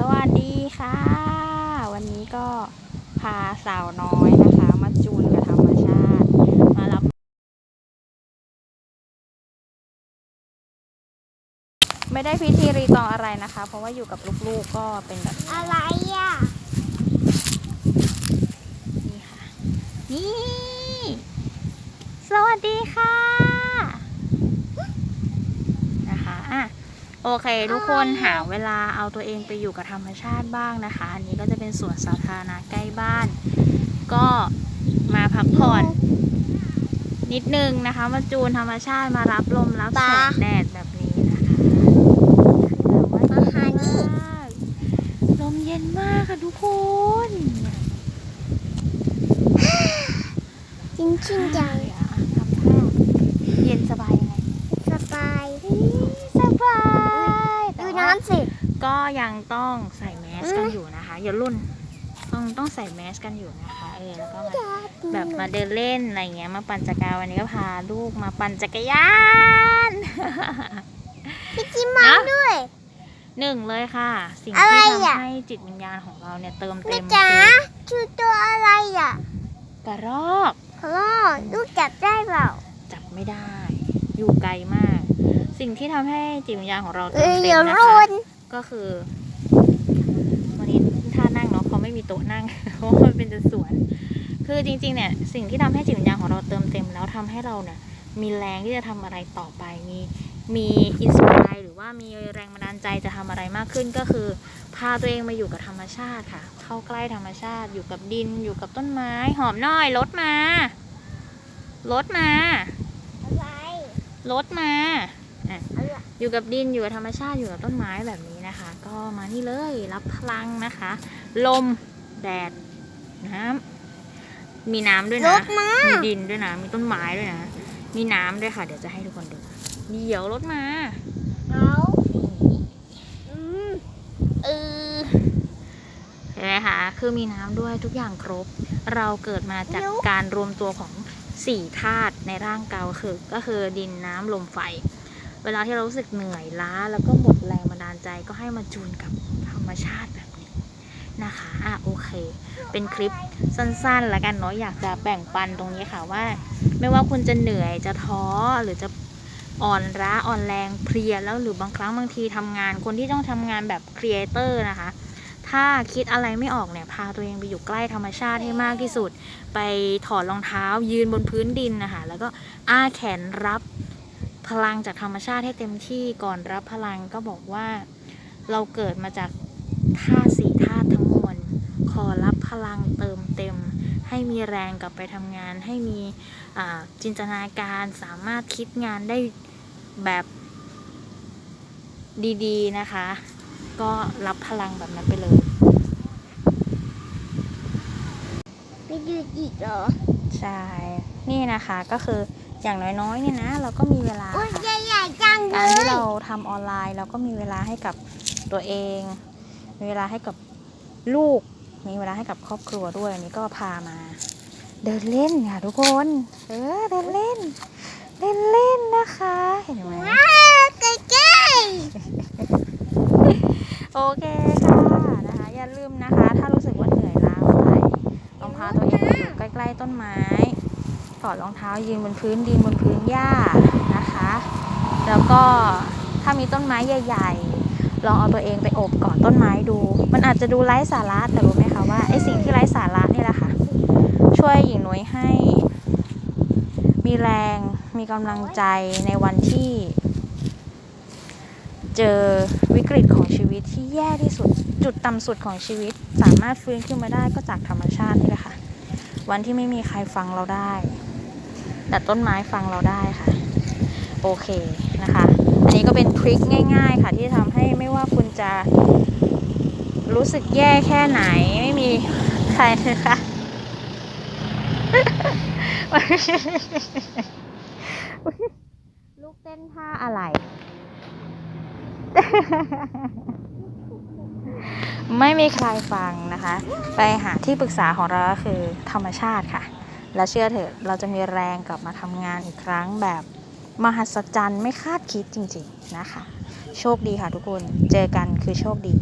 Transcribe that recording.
สวัสดีค่ะ วันนี้ก็พาสาวน้อยนะคะ มาจูนกับธรรมชาติ มารับ ไม่ได้พิธีรีตองอะไรนะคะ เพราะว่าอยู่กับลูกๆก็เป็นแบบอะไรอะ นี้ค่ะ นี่ สวัสดีค่ะ นะคะอะ โอเค ทุกคนหาเวลาเอาตัวเองไปอยู่กับธรรมชาติบ้างนะคะ อันนี้ก็จะเป็นสวนสาธารณะใกล้บ้าน ก็มาพักผ่อน นิดนึงนะคะ มาจูนธรรมชาติมารับลมรับแสงแดดแบบนี้นะคะคือแบบว่าดีมากลมเย็นมากค่ะทุกคนจริงจริงจังอะทำท่าเย็นสบายยังไง สบาย สบายแต่ ดู ว่า น้ำ สิ ก็ยังต้องใส่แมสอืมกันอยู่นะคะ อย่ารุ่นต้องต้องใส่แมสกันอยู่นะคะเออแล้วก็มาแบบมาเดินเล่นอะไรเงี้ยมาปั่นจักรยานวันนี้ก็พาลูกมาปั่นจักรยานพี่จิมมาด้วยหนึ่งเลยค่ะ สิ่งอะไรที่อะทำให้จิตวิญญาณของเราเนี่ยเติมแม่เต็มจ๋าคือชื่อตัวอะไรอะกระรอกพ่อลูกจับได้เปล่าจับไม่ได้ อยู่ไกลมาก สิ่งที่ทำให้จิตวิญญาณของเราเอเติมอเต็เดี๋ยวมนะรุคะนก็คือ วันนี้ท่านั่งเนาะเขาไม่มีโต๊ะนั่งเพราะว่ามันเป็นแต่สวน คือจริงๆเนี่ยสิ่งที่ทำให้จิตวิญญาณของเราเติมเต็ม แล้วทำให้เราเนี่ยมีแรงที่จะทำอะไรต่อไปมีมีอินสปายหรือว่ามีแรงบันดาลใจจะทำอะไรมากขึ้นก็คือ พาตัวเองมาอยู่กับธรรมชาติค่ะ เข้าใกล้ธรรมชาติ อยู่กับดิน อยู่กับต้นไม้ หอมหน่อยรถมารถมาอะไรรถมา อะไรอยู่กับดินอยู่กับธรรมชาติอยู่กับต้นไม้แบบนี้นะคะ ก็มานี่เลยรับพลังนะคะ ลมแดดน้ำมีน้ำด้วยรนะถมามีดินด้วยนะ มีต้นไม้ด้วยนะ มีน้ำด้วยค่ะ เดี๋ยวจะให้ทุกคนดูเดี๋ยวรถมาเอาอืมเออเห็นไหมคะคือมีน้ำด้วยทุกอย่างครบ เราเกิดมาจากการรวมตัวของสี่ธาตุในร่างกายคือก็คือดินน้ำลมไฟ เวลาที่เรารู้สึกเหนื่อยล้า แล้วก็หมดแรงบันดาลใจก็ให้มาจูนกับธรรมชาติแบบนี้นะคะอะโอเค เป็นคลิปสั้นๆ แล้วกันเนาะอยากจะแบ่งปันตรงนี้ค่ะว่า ไม่ว่าคุณจะเหนื่อยจะท้อหรือจะอ่อนล้าอ่อนแรงเพลียแล้วหรือบางครั้งบางทีทำงานคนที่ต้องทำงานแบบครีเอเตอร์นะคะถ้าคิดอะไรไม่ออกเนี่ย พาตัวเองไปอยู่ใกล้ธรรมชาติให้มากที่สุด ไปถอดรองเท้ายืนบนพื้นดินนะคะ แล้วก็อ้าแขนรับ พลังจากธรรมชาติให้เต็มที่ก่อนรับพลังก็บอกว่าเราเกิดมาจากธาตุสี่ธาตุทั้งมวลขอรับพลังเติมเต็ม ให้มีแรงกลับไปทำงาน ให้มีอ่าจินตนาการสามารถคิดงานได้แบบดีๆนะคะ ก็รับพลังแบบนั้นไปเลยไม่ดูอีกเหรอ ใช่ นี่นะคะก็คือ อย่างน้อยๆเนี่ยนะ เราก็มีเวลาโอ้ยค่ะใหญ่ๆจังเลการที่ยเราทำออนไลน์ เราก็มีเวลาให้กับตัวเอง มีเวลาให้กับลูก มีเวลาให้กับครอบครัวด้วยอันนี้ก็พามา เดินเล่นค่ะทุกคน เออเดินเล่นเล่นเล่นนะคะ เห็นไหมว้าวใกล้โอเคค่ะนะคะ อย่าลืมนะคะ ถ้ารู้สึกว่าเหนื่อยล้าเมื่อไหร่ลองพาตัวเองไปอยู่ใกล้ๆต้นไม้ถ อดรองเท้ายืนบนพื้นดินบนพื้นหญ้านะคะ แล้วก็ถ้ามีต้นไม้ใหญ่ ๆ ลองเอาตัวเองไปโอบกอดต้นไม้ดู มันอาจจะดูไร้สาระแต่รู้ไหมคะว่าไอสิ่งที่ไร้สาระนี่แหละค่ะ ช่วยหญิงน้อยให้ มีแรงมีกำลังใจในวันที่ เจอวิกฤตของชีวิตที่แย่ที่สุด จุดต่ำสุดของชีวิต สามารถฟื้นขึ้นมาได้ก็จากธรรมชาตินี่แหละค่ะวันที่ไม่มีใครฟังเราได้ แต่ต้นไม้ฟังเราได้ค่ะ โอเคนะคะ อันนี้ก็เป็นทริคง่าย ๆ ค่ะที่ทำให้ไม่ว่าคุณจะรู้สึกแย่แค่ไหนไม่มีใครนะคะลูกเต้นท่าอะไร ไม่มีใครฟังนะคะ ไปหาที่ปรึกษาของเราก็คือธรรมชาติค่ะ และเชื่อเถอะเราจะมีแรงกลับมาทำงานอีกครั้งแบบมหัศจรรย์ไม่คาดคิดจริงๆนะคะ โชคดีค่ะทุกคน เจอกันคือโชคดี